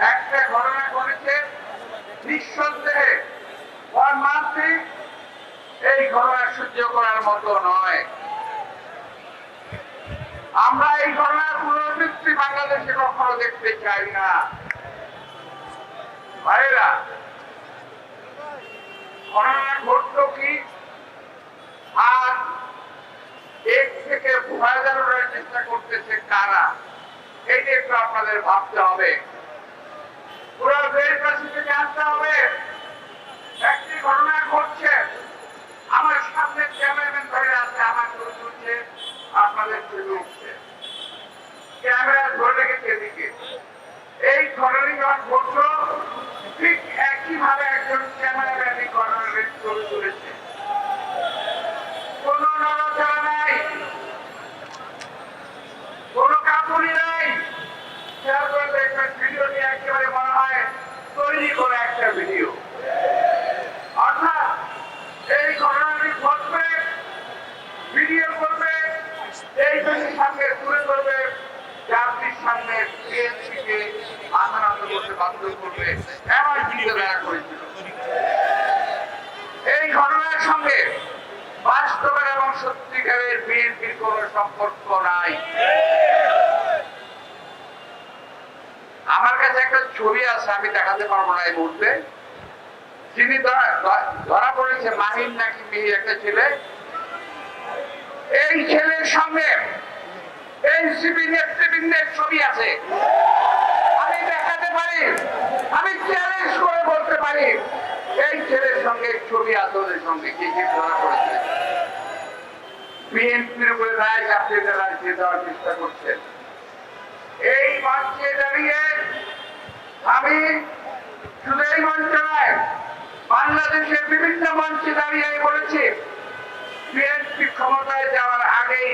একটা ঘটনা ঘটেছে নিঃসন্দেহে। এই ঘটনা সহ্য করার মতো নয়। আমরা এই ঘটনার পুনরাবৃত্তি বাংলাদেশে কখনো দেখতে চাই না। ভাইরা ঘটনা ঘটলো কি? আর এর থেকে ভয় চেষ্টা করতেছে কারা? এইটা একটু আপনাদের ভাবতে হবে। পুরো দেশবাসীকে জানতে হবে, একটি ঘটনা ঘটছে। আমার সামনে ক্যামেরাম্যান ধরে আছে, আমার ক্যামেরা ধরে রেখেছে এদিকে। তুলেছে। কোনো নড়াচড়া নাই। কোনো কাপুরি নাই। করে দেখবেন ভিডিওটি একেবারে মনে হয় তৈরি করা একটা ভিডিও অর্থাৎ এই ঘটনাটি ঘটবে ভিডিও করবে এই দেশের সামনে তুলে ধরবে জাতির সামনে বিএনপিকে এই ঘটনার সঙ্গে বাস্তবের এবং সত্যিকারের বিএনপির কোন সম্পর্ক নাই। আমার কাছে একটা ছবি আছে, আমি দেখাতে পারব না এই মুহূর্তে। যিনি ধরা- পড়েছে মাহিন নাকি মেয়ে একটা ছেলে। এই ছেলের সঙ্গে এনসিপি নেতৃবৃন্দের ছবি আছে। পারি। আমি চ্যালেঞ্জ করে বলতে পারি। এই ছেলের সঙ্গে ছবি ওদের সঙ্গে কি কি ধরা পড়েছে বিএনপির উপরে রায় চাপিয়ে রায় দিয়ে দেওয়ার চেষ্টা করছেন এই মঞ্চে দাঁড়িয়ে আমি শুধু এই মঞ্চ নয়, বাংলাদেশের বিভিন্ন মঞ্চে দাঁড়িয়ে বলেছি বিএনপি ক্ষমতায় যাওয়ার আগেই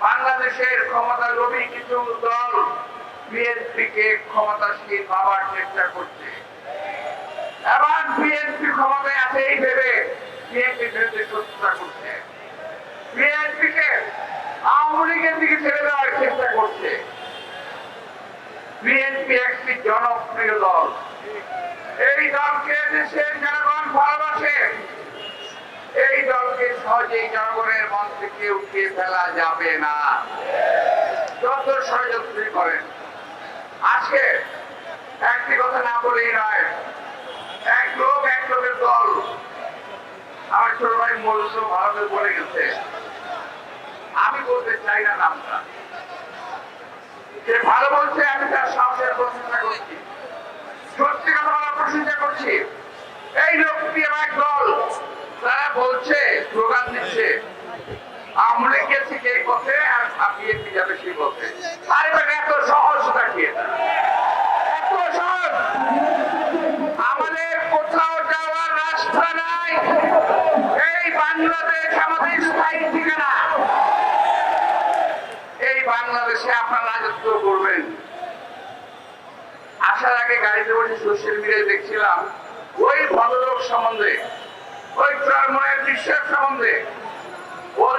বাংলাদেশের ক্ষমতা লোভী কিছু দল বিএনপিকে ক্ষমতাশীল হওয়ার চেষ্টা করছে। এবং বিএনপি ক্ষমতায় আছে এই ভেবে বিএনপি বিরুদ্ধে শত্রুতা করছে। বিএনপিকে আওয়ামী লীগের দিকে ছেড়ে দেওয়ার চেষ্টা করছে। বিএনপি একটি জনপ্রিয় দল। এই দলকে দেশের জনগণ ভালোবাসে। এই দলকে সহজেই জনগণের মন থেকে উঠিয়ে ফেলা যাবে না। যত ষড়যন্ত্রী করেন আজকে একটি কথা না বলেই নয়, এক লোক, এক লোকের দল। আমার ছোট ভাই মৌলস ভারতে বলে গেছে, আমি বলতে চাই না নামটা। যে ভালো বলছে, আমি তার সাহসের প্রশংসা করছি। সত্যি কথা বলার প্রশংসা করছি। এই লোকটি এক দল। তারা বলছে, স্লোগান দিচ্ছে। আমরা গেছি এই পথে আর বিএনপি যাবে সেই পথে। আরে বেটা এত সহজ করবেন। আসার আগে গাড়িতে বসে সোশ্যাল মিডিয়ায় দেখছিলাম, ওই ভদ্রলোক সম্বন্ধে, ওই চরমনের বিশ্বাস সম্বন্ধে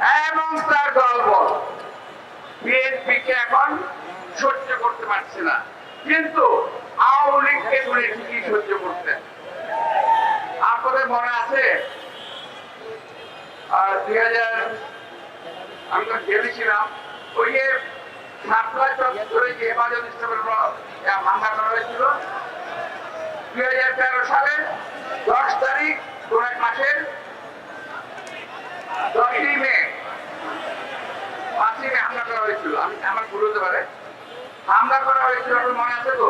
এবং তার দলবল বিএনপি কে এখন সহ্য করতে পারছে না। কিন্তু আওয়ামী লীগকে ধরে ঠিকই সহ্য আপনাদের মনে আছে? আর দুই হাজার আমি তো ওই যে চত্বরে যে হেফাজত ইসলামের করা হয়েছিল। দুই হাজার তেরো সালে, দশ তারিখ কোন এক মাসের দশই মে। করা হয়েছিল, আমি আমার ভুল হতে পারে। হামলা করা হয়েছিল আপনার মনে আছে তো?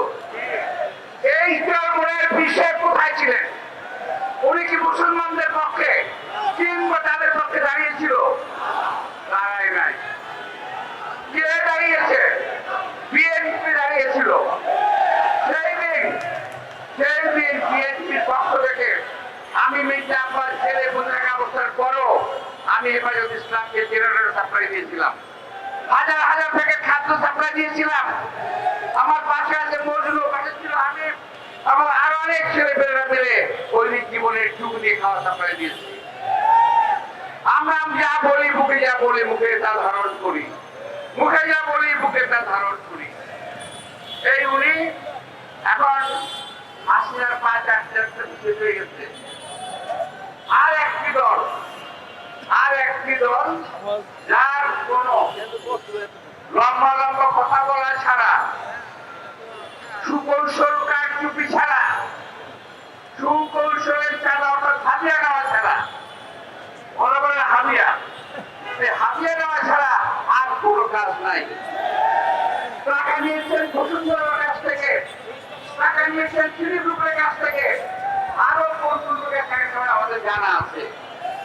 এই চরমনের বিষয় কোথায় ছিলেন? উনি কি মুসলমানদের পক্ষে কিংবা তাদের পক্ষে দাঁড়িয়েছিল? দাঁড়ায় নাই। কে দাঁড়িয়েছে? বিএনপি দাঁড়িয়েছিল। সেই দিন, সেই যে আপনার ছেলে থাকা অবস্থার পরও আমি হেফাজত ইসলামকে জেনারেটর সাপ্লাই দিয়েছিলাম। হাজার হাজার প্যাকেট খাদ্য সাপ্লাই দিয়েছিলাম। আমার পাশে আছে মজনু, পাশে ছিল আমি আমার আরও অনেক ছেলে পেলেরা মিলে দৈনিক জীবনের যুগ দিয়ে খাওয়া সাপ্লাই দিয়েছি। আমরা যা বলি বুকে যা বলি, মুখে তা ধারণ করি। মুখে যা বলি বুকে তা ধারণ করি। এই উনি এখন হাসিনার পা চারটে চারটে শেষ হয়ে গেছে। আর একটি দল আর একটি যার কোনো লম্বা লম্বা কথা বলা ছাড়া সুকৌশল কারচুপি ছাড়া, সুকৌশলের ছাড়া অর্থাৎ হাতিয়া নেওয়া ছাড়া বলা বলে হাবিয়া এই হাবিয়া নেওয়া ছাড়া আর কোনো কাজ নাই। টাকা নিয়েছেন বসুন্ধরার কাছ থেকে, টাকা নিয়েছেন চিনি কাছ থেকে আরও লোকের টাকা সময় আমাদের জানা আছে।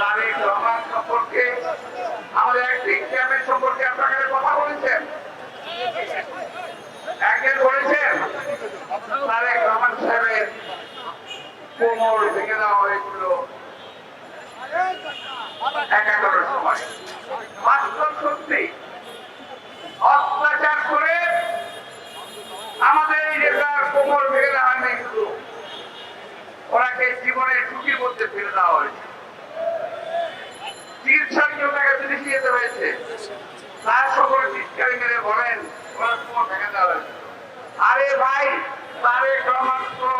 তারেক রহমান সম্পর্কে আমাদের একটি ক্যাম্পের সম্পর্কে আপনার কাছে কথা বলেছেন একদিন বলেছেন তারেক রহমান সাহেবের কোমর ভেঙে দেওয়া হয়েছিল একাত্তরের সময় বাস্তব সত্যি অত্যাচার করে আমাদের এই নেতার কোমর ভেঙে দেওয়া হয়নি শুধু ওনাকে জীবনের ঝুঁকির মধ্যে ফেলে দেওয়া হয়েছে চিকিৎসার জন্য তাকে বিদেশে যেতে হয়েছে তার সকল চিৎকারি মেরে বলেন আরে ভাই তারেক রহমান তো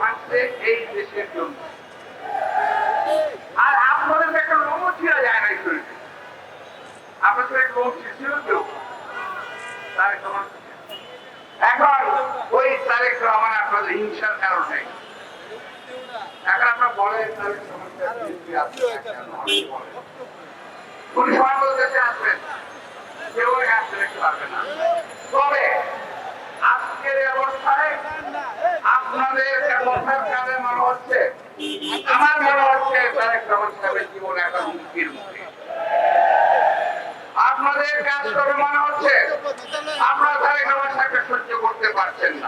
ভাঙছে এই দেশের জন্য। আর আপনাদের একটা লোমও ছিঁড়া যায় না শরীরে। আপনাদের একটা লোম ছিল কেউ তারেক রহমান। এখন ওই তারেক রহমান আপনাদের হিংসার কারণে। এখন আপনার বলেন, তারেক রহমানকে বিএনপি আছে না কেন? আপনি বলেন। কোন সময় বলতে আসবেন। কেউ আসতে দেখতে পারবে না। তবে আজকের অবস্থায় আপনাদের মনে হচ্ছে, আমার মনে হচ্ছে সাহেবের জীবন এখন হুমকির মুখে। আপনাদের কাজ করে মনে হচ্ছে, আপনারা তারেক রহমান সাহেবকে সহ্য করতে পারছেন না।